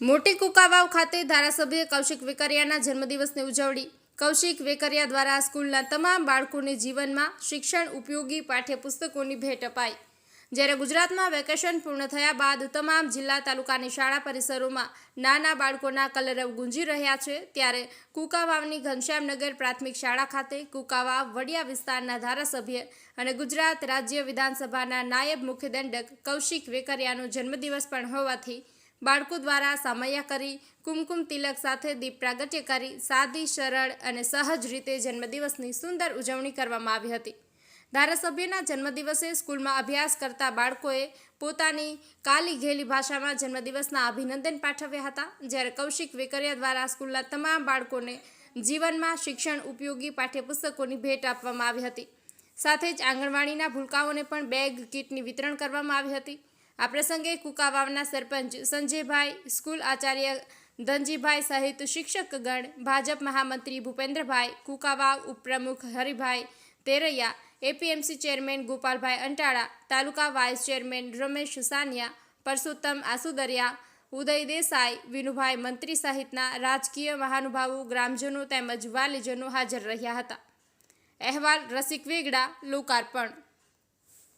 મોટી કુકાવાવ ખાતે ધારાસભ્ય કૌશિક વેકરિયાના જન્મદિવસની ઉજવણી. કૌશિક વેકરિયા દ્વારા સ્કૂલના તમામ બાળકોને જીવનમાં શિક્ષણ ઉપયોગી પાઠ્યપુસ્તકોની ભેટ અપાઈ. જ્યારે ગુજરાતમાં વેકેશન પૂર્ણ થયા બાદ તમામ જિલ્લા તાલુકાની શાળા પરિસરોમાં નાના બાળકોના કલરવ ગુંજી રહ્યા છે, ત્યારે કુકાવાવની ઘનશ્યામનગર પ્રાથમિક શાળા ખાતે કુકાવાવ વડિયા વિસ્તારના ધારાસભ્ય અને ગુજરાત રાજ્ય વિધાનસભાના નાયબ મુખ્ય દંડક કૌશિક વેકરિયાનો જન્મદિવસ પણ હોવાથી બાળકો દ્વારા સામૈયા કરી, કુમકુમ તિલક સાથે દીપ પ્રાગટ્ય કરી, સાદી, સરળ અને સહજ રીતે જન્મદિવસની સુંદર ઉજવણી કરવામાં આવી હતી. ધારાસભ્યના જન્મદિવસે સ્કૂલમાં અભ્યાસ કરતા બાળકોએ પોતાની કાલી ઘેલી ભાષામાં જન્મદિવસના અભિનંદન પાઠવ્યા હતા, જ્યારે કૌશિક વેકરિયા દ્વારા સ્કૂલના તમામ બાળકોને જીવનમાં શિક્ષણ ઉપયોગી પાઠ્યપુસ્તકોની ભેટ આપવામાં આવી હતી. સાથે જ આંગણવાડીના ભૂલકાઓને પણ બેગ, કીટની વિતરણ કરવામાં આવી હતી. આ પ્રસંગે કુકાવાવના સરપંચ સંજયભાઈ, સ્કૂલ આચાર્ય ધનજીભાઈ સહિત શિક્ષકગણ, ભાજપ મહામંત્રી ભૂપેન્દ્રભાઈ, કુકાવાવ ઉપપ્રમુખ Haribhai Teraiya, APMC chairman Gopalbhai Antala, taluka vice chairman Ramesh Saniya, Parsottam Asudariya, Uday Desai, Vinubhai મંત્રી સહિતના રાજકીય મહાનુભાવો, ગ્રામજનો તેમજ વાલીજનો હાજર રહ્યા હતા. અહેવાલ રસિક વેગડા, લોકાર્પણ.